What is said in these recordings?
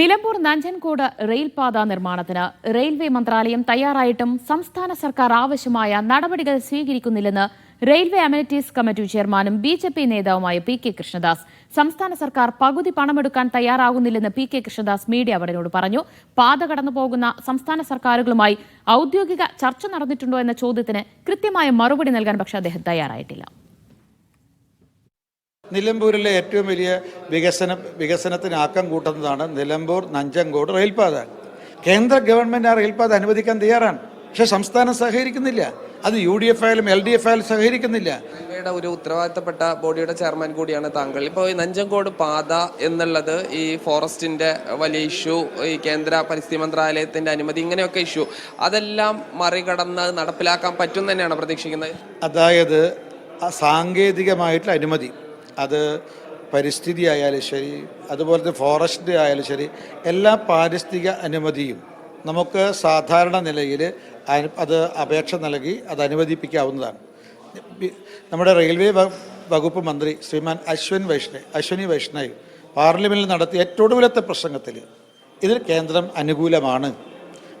നിലമ്പൂർ നഞ്ചൻകോട് റെയിൽപാത നിർമ്മാണത്തിന് റെയിൽവേ മന്ത്രാലയം തയ്യാറായിട്ടും സംസ്ഥാന സർക്കാർ ആവശ്യമായ നടപടികൾ സ്വീകരിക്കുന്നില്ലെന്ന് റെയിൽവേ അമ്യൂണിറ്റീസ് കമ്മിറ്റി ചെയർമാനും ബി ജെ പി നേതാവുമായ പി കെ കൃഷ്ണദാസ്. സംസ്ഥാന സർക്കാർ പകുതി പണമെടുക്കാൻ തയ്യാറാകുന്നില്ലെന്ന് പി കെ കൃഷ്ണദാസ് മീഡിയ അവരോട് പറഞ്ഞു. പാത കടന്നു പോകുന്ന സംസ്ഥാന സർക്കാരുകളുമായി ഔദ്യോഗിക ചർച്ച നടന്നിട്ടുണ്ടോ എന്ന ചോദ്യത്തിന് കൃത്യമായ മറുപടി നൽകാൻ പക്ഷേ അദ്ദേഹം തയ്യാറായിട്ടില്ല. നിലമ്പൂരിലെ ഏറ്റവും വലിയ വികസന വികസനത്തിന് ആക്കം കൂട്ടുന്നതാണ് നിലമ്പൂർ നഞ്ചങ്കോട് റെയിൽപാത. കേന്ദ്ര ഗവൺമെന്റ് ആ റെയിൽപാത അനുവദിക്കാൻ തയ്യാറാണ്. പക്ഷേ സംസ്ഥാനം സഹകരിക്കുന്നില്ല. അത് യു ഡി എഫ് ആയാലും എൽ ഡി എഫ് ആയാലും സഹകരിക്കുന്നില്ല. റെയിൽവേയുടെ ഒരു ഉത്തരവാദിത്തപ്പെട്ട ബോഡിയുടെ ചെയർമാൻ കൂടിയാണ് താങ്കൾ. ഇപ്പോൾ ഈ നഞ്ചങ്കോട് പാത എന്നുള്ളത് ഈ ഫോറസ്റ്റിന്റെ വലിയ ഇഷ്യൂ ഈ കേന്ദ്ര പരിസ്ഥിതി മന്ത്രാലയത്തിന്റെ അനുമതി ഇങ്ങനെയൊക്കെ ഇഷ്യൂ. അതെല്ലാം മറികടന്ന് നടപ്പിലാക്കാൻ പറ്റും തന്നെയാണ് പ്രതീക്ഷിക്കുന്നത്. അതായത് സാങ്കേതികമായിട്ടുള്ള അനുമതി. അത് പരിസ്ഥിതി ആയാലും ശരി അതുപോലത്തെ ഫോറസ്റ്റ് ആയാലും ശരി എല്ലാ പാരിസ്ഥിതിക അനുമതിയും നമുക്ക് സാധാരണ നിലയിൽ അത് അപേക്ഷ നൽകി അത് അനുവദിപ്പിക്കാവുന്നതാണ്. നമ്മുടെ റെയിൽവേ വകുപ്പ് മന്ത്രി ശ്രീമാൻ അശ്വിൻ വൈഷ്ണവ് അശ്വിനി വൈഷ്ണവ് പാർലമെന്റിൽ നടത്തിയ ഏറ്റവും വലിയ പ്രസംഗത്തിൽ ഇതിൽ കേന്ദ്രം അനുകൂലമാണ്.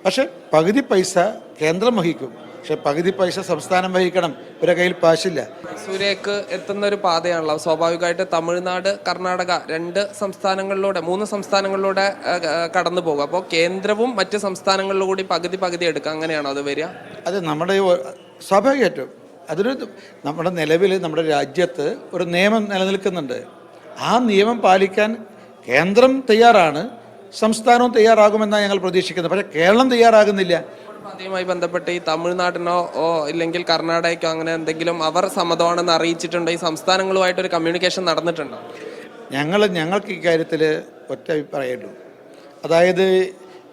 പക്ഷേ പകുതി പൈസ കേന്ദ്രം വഹിക്കും. പക്ഷെ പകുതി പൈസ സംസ്ഥാനം വഹിക്കണം. ഇവരുടെ കയ്യിൽ പാശില്ല സൂര്യക്ക് എത്തുന്ന ഒരു പാതയാണല്ലോ. സ്വാഭാവികമായിട്ട് തമിഴ്നാട് കർണാടക രണ്ട് സംസ്ഥാനങ്ങളിലൂടെ മൂന്ന് സംസ്ഥാനങ്ങളിലൂടെ കടന്നു പോകും. അപ്പോൾ കേന്ദ്രവും മറ്റ് സംസ്ഥാനങ്ങളിലും കൂടി പകുതി പകുതി എടുക്കുക അങ്ങനെയാണോ അത് വരിക? അത് നമ്മുടെ സ്വാഭാവികമായിട്ടും. അതൊരു നമ്മുടെ നിലവിൽ നമ്മുടെ രാജ്യത്ത് ഒരു നിയമം നിലനിൽക്കുന്നുണ്ട്. ആ നിയമം പാലിക്കാൻ കേന്ദ്രം തയ്യാറാണ്. സംസ്ഥാനവും തയ്യാറാകുമെന്നാണ് ഞങ്ങൾ പ്രതീക്ഷിക്കുന്നത്. പക്ഷേ കേരളം തയ്യാറാകുന്നില്ല. അതുമായി ബന്ധപ്പെട്ട് ഈ തമിഴ്നാടിനോ ഓ ഇല്ലെങ്കിൽ കർണാടകയ്ക്കോ അങ്ങനെ എന്തെങ്കിലും അവർ സമ്മതമാണെന്ന് അറിയിച്ചിട്ടുണ്ടോ? ഈ സംസ്ഥാനങ്ങളുമായിട്ട് ഒരു കമ്മ്യൂണിക്കേഷൻ നടന്നിട്ടുണ്ടോ? ഞങ്ങൾ ഞങ്ങൾക്ക് ഇക്കാര്യത്തിൽ ഒറ്റ അഭിപ്രായമുള്ളൂ അതായത്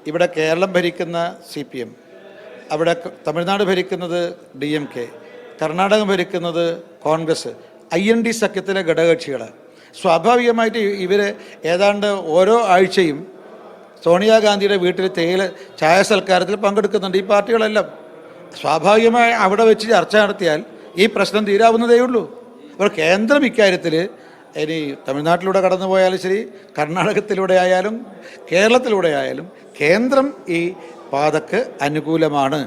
ഇവിടെ കേരളം ഭരിക്കുന്ന സി പി എം അവിടെ തമിഴ്നാട് ഭരിക്കുന്നത് ഡി എം കെ കർണാടകം ഭരിക്കുന്നത് കോൺഗ്രസ് ഐ എൻ ഡി സഖ്യത്തിലെ ഘടകകക്ഷികൾ സ്വാഭാവികമായിട്ട് ഇവർ ഏതാണ്ട് ഓരോ ആഴ്ചയും സോണിയാഗാന്ധിയുടെ വീട്ടിൽ തേയില ചായ സൽക്കാരത്തിൽ പങ്കെടുക്കുന്നുണ്ട് ഈ പാർട്ടികളെല്ലാം. സ്വാഭാവികമായി അവിടെ വെച്ച് ചർച്ച നടത്തിയാൽ ഈ പ്രശ്നം തീരാവുന്നതേ ഉള്ളൂ. അപ്പോൾ കേന്ദ്രം ഇക്കാര്യത്തിൽ ഇനി തമിഴ്നാട്ടിലൂടെ കടന്നു പോയാലും ശരി കർണാടകത്തിലൂടെ ആയാലും കേരളത്തിലൂടെ ആയാലും കേന്ദ്രം ഈ പാതക്ക് അനുകൂലമാണ്.